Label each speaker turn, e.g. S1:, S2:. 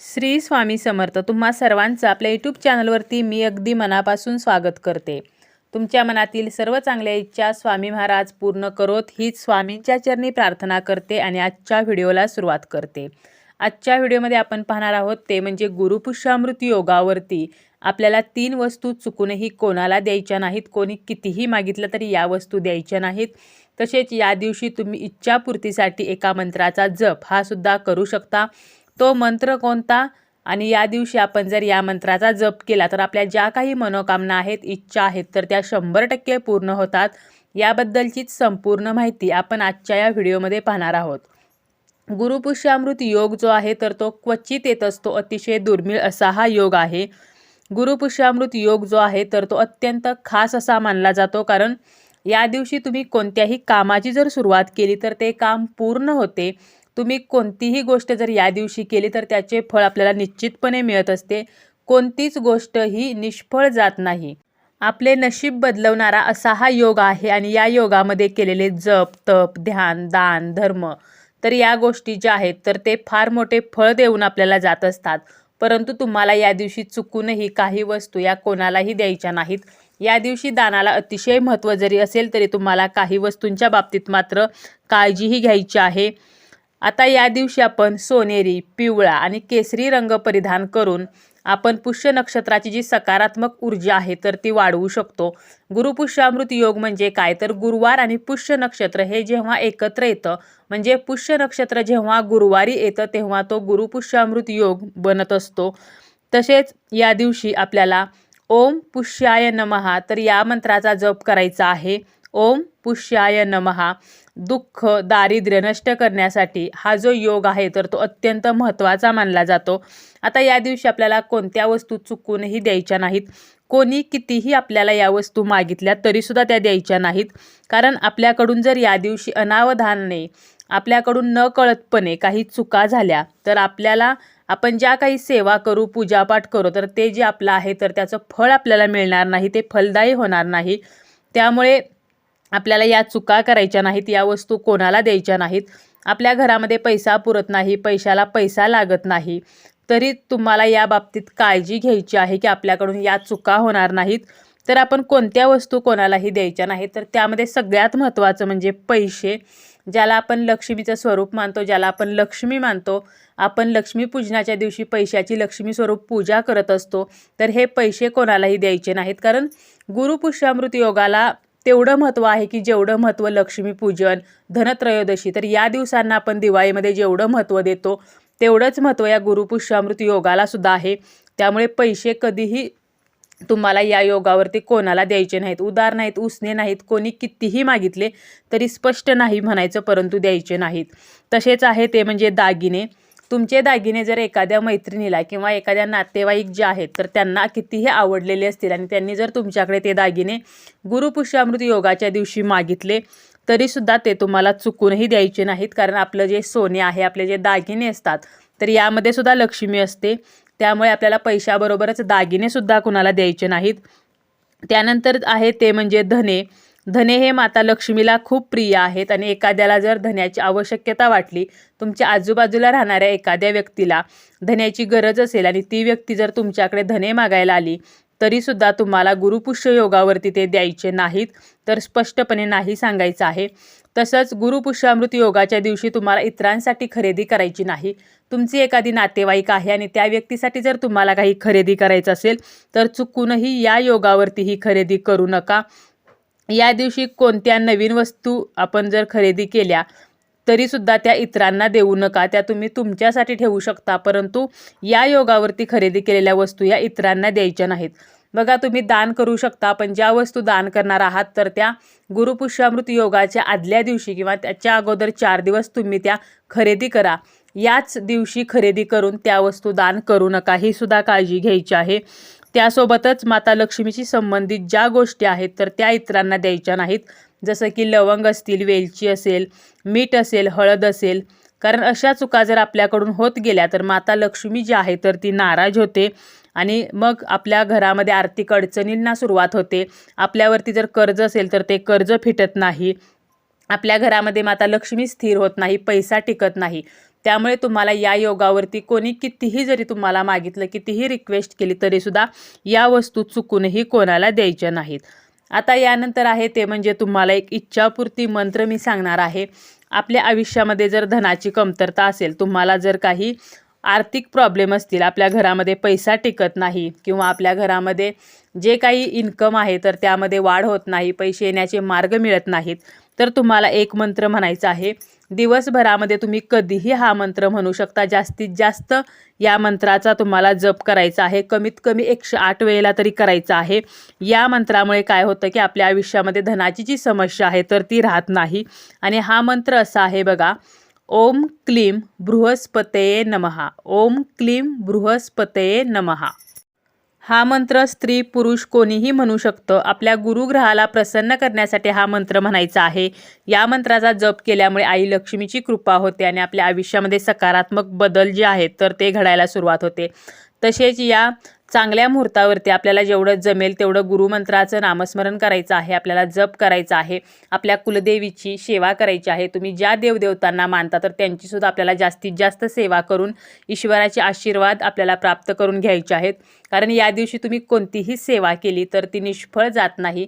S1: श्री स्वामी समर्थ तुम्हा सर्वांचं आपल्या यूट्यूब चॅनलवरती मी अगदी मनापासून स्वागत करते. तुमच्या मनातील सर्व चांगल्या इच्छा स्वामी महाराज पूर्ण करोत हीच स्वामींच्या चरणी प्रार्थना करते आणि आजच्या व्हिडिओला सुरुवात करते. आजच्या व्हिडिओमध्ये आपण पाहणार आहोत ते म्हणजे गुरुपुष्यामृत योगावरती आपल्याला तीन वस्तू चुकूनही कोणाला द्यायच्या नाहीत कोणी कितीही मागितलं तरी या वस्तू द्यायच्या नाहीत. तसेच या दिवशी तुम्ही इच्छापूर्तीसाठी एका मंत्राचा जप हा सुद्धा करू शकता. तो मंत्र कोणता? आणि या दिवशी आपण जर या मंत्राचा जप केला तर आपल्या ज्या काही मनोकामना आहेत इच्छा आहेत तर त्या शंभर टक्के पूर्ण होतात. याबद्दलचीच संपूर्ण माहिती आपण आजच्या या व्हिडिओमध्ये पाहणार आहोत. गुरुपुष्यामृत योग जो आहे तर तो क्वचित येत असतो अतिशय दुर्मिळ असा हा योग आहे. गुरुपुष्यामृत योग जो आहे तर तो अत्यंत खास असा मानला जातो कारण या दिवशी तुम्ही कोणत्याही कामाची जर सुरुवात केली तर ते काम पूर्ण होते. तुम्ही कोणतीही गोष्ट जर या दिवशी केली तर त्याचे फळ आपल्याला निश्चितपणे मिळत असते. कोणतीच गोष्ट ही निष्फळ जात नाही. आपले नशीब बदलवणारा असा हा योग आहे आणि या योगामध्ये केलेले जप तप ध्यान दान धर्म तर या गोष्टी ज्या आहेत तर ते फार मोठे फळ देऊन आपल्याला जात असतात. परंतु तुम्हाला या दिवशी चुकूनही काही वस्तू या कोणालाही द्यायच्या नाहीत. या दिवशी दानाला अतिशय महत्त्व जरी असेल तरी तुम्हाला काही वस्तूंच्या बाबतीत मात्र काळजीही घ्यायची आहे. आता या दिवशी आपण सोनेरी पिवळा आणि केसरी रंग परिधान करून आपण पुष्य नक्षत्राची जी सकारात्मक ऊर्जा आहे तर ती वाढवू शकतो. गुरुपुष्यामृत योग म्हणजे काय? तर गुरुवार आणि पुष्य नक्षत्र हे जेव्हा एकत्र येतं म्हणजे पुष्य नक्षत्र जेव्हा गुरुवारी येतं तेव्हा तो गुरुपुष्यामृत योग बनत असतो. तसेच या दिवशी आपल्याला ओम पुष्याय नमहा तर या मंत्राचा जप करायचा आहे. ओम पुष्याय नमहा दुःख दारिद्र्य नष्ट करण्यासाठी हा जो योग आहे तर तो अत्यंत महत्त्वाचा मानला जातो. आता या दिवशी आपल्याला कोणत्या वस्तू चुकूनही द्यायच्या नाहीत. कोणी कितीही आपल्याला या वस्तू मागितल्या तरीसुद्धा त्या द्यायच्या नाहीत. कारण आपल्याकडून जर या दिवशी अनावधानाने आपल्याकडून न कळतपणे काही चुका झाल्या तर आपल्याला आपण ज्या काही सेवा करू पूजापाठ करू तर ते जे आपलं आहे तर त्याचं फळ आपल्याला मिळणार नाही ते फलदायी होणार नाही. त्यामुळे आपल्याला या चुका करायच्या नाहीत या वस्तू कोणाला द्यायच्या नाहीत. आपल्या घरामध्ये पैसा पुरत नाही पैशाला पैसा लागत नाही. तरी तुम्हाला या बाबतीत काळजी घ्यायची आहे की आपल्याकडून या चुका होणार नाहीत. तर आपण कोणत्या वस्तू कोणालाही द्यायच्या नाहीत. तर त्यामध्ये सगळ्यात महत्त्वाचं म्हणजे पैसे ज्याला आपण लक्ष्मीचं स्वरूप मानतो ज्याला आपण लक्ष्मी मानतो. आपण लक्ष्मीपूजनाच्या दिवशी पैशाची लक्ष्मी स्वरूप पूजा करत असतो. तर हे पैसे कोणालाही द्यायचे नाहीत. कारण गुरुपुष्यामृत योगाला तेवढं महत्त्व आहे की जेवढं महत्त्व लक्ष्मीपूजन धनत्रयोदशी तर या दिवसांना आपण दिवाळीमध्ये जेवढं महत्त्व देतो तेवढंच महत्त्व या गुरुपुष्यामृत योगाला सुद्धा आहे. त्यामुळे पैसे कधीही तुम्हाला या योगावरती कोणाला द्यायचे नाहीत. उदार नाहीत उसने नाहीत कोणी कितीही मागितले तरी स्पष्ट नाही म्हणायचं परंतु द्यायचे नाहीत. तसेच आहे ते म्हणजे दागिने. तुमचे दागिने जर एखाद्या मैत्रिणीला किंवा एखाद्या नातेवाईक जे आहेत तर त्यांना कितीही आवडलेले असतील आणि त्यांनी जर तुमच्याकडे ते दागिने गुरुपुष्यामृत योगाच्या दिवशी मागितले तरीसुद्धा ते तुम्हाला चुकूनही द्यायचे नाहीत. कारण आपलं जे सोने आहे आपले जे दागिने असतात तर यामध्ये सुद्धा लक्ष्मी असते. त्यामुळे आपल्याला पैशाबरोबरच दागिनेसुद्धा कुणाला द्यायचे नाहीत. त्यानंतर आहे ते म्हणजे धने. धने हे माता लक्ष्मीला खूप प्रिय आहेत आणि एखाद्याला जर धन्याची आवश्यकता वाटली तुमच्या आजूबाजूला राहणाऱ्या एखाद्या व्यक्तीला धन्याची गरज असेल आणि ती व्यक्ती जर तुमच्याकडे धने मागायला आली तरीसुद्धा तुम्हाला गुरुपुष्य योगावरती ते द्यायचे नाहीत तर स्पष्टपणे नाही सांगायचं आहे. तसंच गुरुपुष्यामृत योगाच्या दिवशी तुम्हाला इतरांसाठी खरेदी करायची नाही. तुमची एखादी नातेवाईक आहे आणि त्या व्यक्तीसाठी जर तुम्हाला काही खरेदी करायचं असेल तर चुकूनही या योगावरती ही खरेदी करू नका. या दिवशी कोणत्या नवीन वस्तू आपण जर खरेदी केल्या तरीसुद्धा त्या इतरांना देऊ नका. त्या तुम्ही तुमच्यासाठी ठेवू शकता परंतु या योगावरती खरेदी केलेल्या वस्तू या इतरांना द्यायच्या नाहीत. बघा तुम्ही दान करू शकता पण ज्या वस्तू दान करणार आहात तर त्या गुरुपुष्यामृत योगाच्या आदल्या दिवशी किंवा त्याच्या अगोदर चार दिवस तुम्ही त्या खरेदी करा. याच दिवशी खरेदी करून त्या वस्तू दान करू नका ही सुद्धा काळजी घ्यायची आहे. त्यासोबतच माता लक्ष्मीशी संबंधित ज्या गोष्टी आहेत तर त्या इतरांना द्यायच्या नाहीत. जसं की लवंग असतील वेलची असेल मीठ असेल हळद असेल. कारण अशा चुका जर आपल्याकडून होत गेल्या तर माता लक्ष्मी जी आहे तर ती नाराज होते. आणि मग आपल्या घरामध्ये आर्थिक अडचणींना सुरुवात होते. आपल्यावरती जर कर्ज असेल तर ते कर्ज फिटत नाही. आपल्या घरामध्ये माता लक्ष्मी स्थिर होत नाही पैसा टिकत नाही. त्यामुळे तुम्हाला या योगावरती कोणी कितीही जरी तुम्हाला मागितलं कितीही रिक्वेस्ट केली तरीसुद्धा या वस्तू चुकूनही कोणाला द्यायच्या नाहीत. आता यानंतर आहे ते म्हणजे तुम्हाला एक इच्छापूर्ती मंत्र मी सांगणार आहे. आपल्या आयुष्यामध्ये जर धनाची कमतरता असेल तुम्हाला जर काही आर्थिक प्रॉब्लेम असतील आपल्या घरामध्ये पैसा टिकत नाही किंवा आपल्या घरामध्ये जे काही इन्कम आहे तर त्यामध्ये वाढ होत नाही पैसे येण्याचे मार्ग मिळत नाहीत तर तुम्हाला एक मंत्र म्हणायचा आहे. दिवसभरामध्ये तुम्ही कधीही हा मंत्र म्हणू शकता. जास्तीत जास्त या मंत्राचा तुम्हाला जप करायचा आहे. कमीत कमी एकशे आठ वेळेला तरी करायचा आहे. या मंत्रामुळे काय होतं की आपल्या आयुष्यामध्ये धनाची जी समस्या आहे तर ती राहत नाही. आणि हा मंत्र असा आहे बघा. ओम क्लीम बृहस्पतये नमहा ओम क्लीम बृहस्पतये नमहा हा मंत्र स्त्री पुरुष कोणीही म्हणू शकतं. आपल्या गुरुग्रहाला प्रसन्न करण्यासाठी हा मंत्र म्हणायचा आहे. या मंत्राचा जप केल्यामुळे आई लक्ष्मीची कृपा होते आणि आपल्या आयुष्यामध्ये सकारात्मक बदल जे आहेत तर ते घडायला सुरुवात होते. तसेच या चांगल्या मुहूर्तावरती आपल्याला जेवढं जमेल तेवढं गुरुमंत्राचं नामस्मरण करायचं आहे आपल्याला जप करायचा आहे आपल्या कुलदेवीची सेवा करायची आहे. तुम्ही ज्या देवदेवतांना मानता तर त्यांचीसुद्धा आपल्याला जास्तीत जास्त सेवा करून ईश्वराचे आशीर्वाद आपल्याला प्राप्त करून घ्यायचे आहेत. कारण या दिवशी तुम्ही कोणतीही सेवा केली तर ती निष्फळ जात नाही.